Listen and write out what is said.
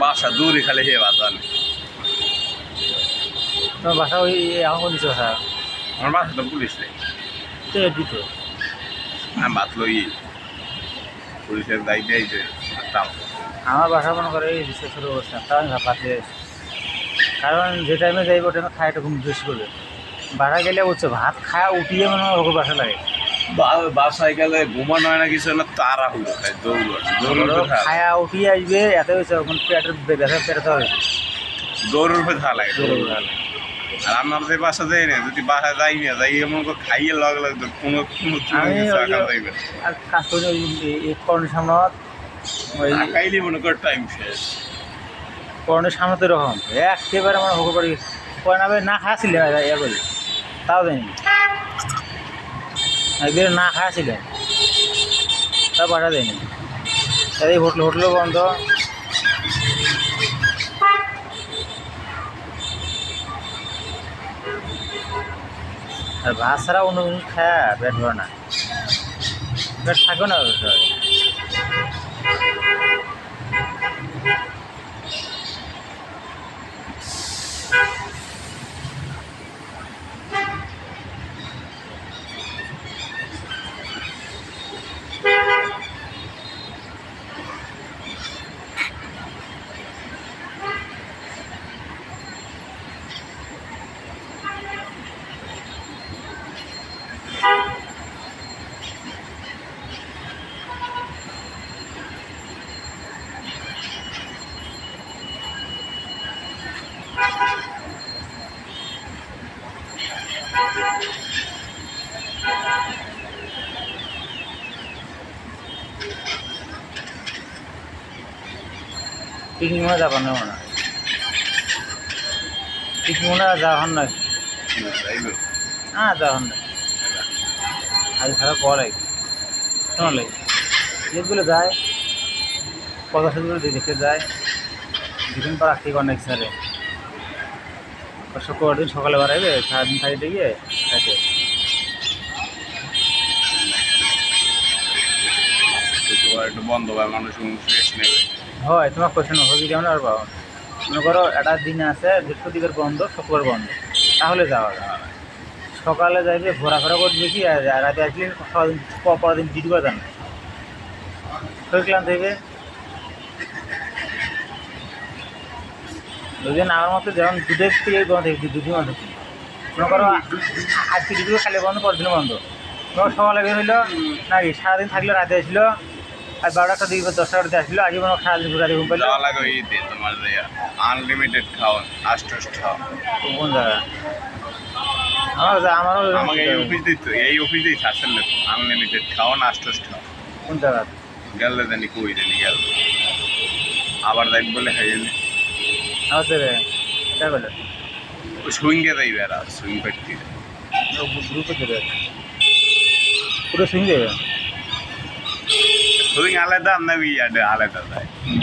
বাসা দূরে খালি হে বাতান তোমার বাসা ওই এখন বাসা? আমার বাসা তো পুলিশ নেই তো দিতে আমি লই পুলিশের দায়িত্ব আমার বাসা মনে করে এই করছে তাও আমি ভাবতে কারণ যে টাইমে যাইব ওটা খায় একটু ঘুম বেশি করবে। বাসা গেলে উঠছে ভাত খায় উঠিয়ে মনে হয় ওকে বাসা লাগে। বাসায় গেলে ঘুমানো হয় না কিছু না তারা হলো খায় দৌড় উপরে খায়া উঠিয়ে আসবে এত হয়েছে ওখানে পেটের ব্যথা পেটে হয়েছে। দৌড়ের উপরে থা লাগে আর আমার যে বাসা যাই না যদি বাসা যাই না যাই এমন করে খাইয়ে লগ লগ তো কোনো কোনো। আর কাজ করি ওই করণের সামনে ওই খাইলে মনে কর টাইম শেষ। করণের সামনে তো এরকম একেবারে আমার হোক পারি কয় না ভাই না খাওয়াছিলেন ইয়ে করি তাও দেয়নি। একদিন না খাওয়াছিলেন তা পাঠা দেয়নি। এই হোটেল, হোটেলও বন্ধ। আর ভাত ছাড়া অন্য জিনিস খায়, পেট ভরে না। পেট থাকবে না পিকনিক মনে? যাবার না? পিকনিক মনে যাওয়ার নয় হ্যাঁ যাওয়ার নয় আজ সারা পরে শোনালে যেগুলো যায় কথা সেগুলো দেখতে যায়, দুদিন পর আর্থিক অনেক স্যারে শুক্রবার দিন সকালে বাড়াইবে সারাদিন থাকি গিয়ে থাকে শুক্রবার একটু বন্ধ হয় মানুষ ফ্রেশ নেবে। হয় তোমার কোশ্চেন হবে কেমন আর পাবো মনে করো একটা দিন আছে, বৃহস্পতিবার বন্ধ, শুক্রবার বন্ধ। তাহলে যাওয়া যায়। সকালে যাইবে, ঘোরাফেরা করবে কি, আর রাতে আসলে সারাদিন প- দিন ডিউটি করে যান শরীর ক্লান্ত হইবে। দুদিন আমার মতো যেমন দুধের থেকে বন্ধ থেকে দুদিন বন্ধ মনে করো আজকে ডিউটি খালি বন্ধ পরের দিন বন্ধ। তোমার সকালে বের হইল, নাকি সারাদিন থাকল রাতে আসলো আর বারোটা দিকে দশটা রাতে আসলো আজকে মনে হয় সারাদিন ঘুরে ঘুম পেল তোমার আনলিমিটেড খাওয়ান আষ্টস খাওয়ান কোন জায়গা আমার আমারও আমাকে এই অফিস দিত এই অফিস দিই আসলে আনলিমিটেড খাওয়ান আষ্টস খাওয়ান কোন জায়গা? গেলে জানি কই জানি গেল। আবার যাই বলে খাইলে আমার দেবে এটা বলে? সুইঙ্গে যাইবে আর সুইং করতে। পুরো সুইং দেবে সুইং আলাদা না ইয়ার্ডে আলাদা যায় হুম।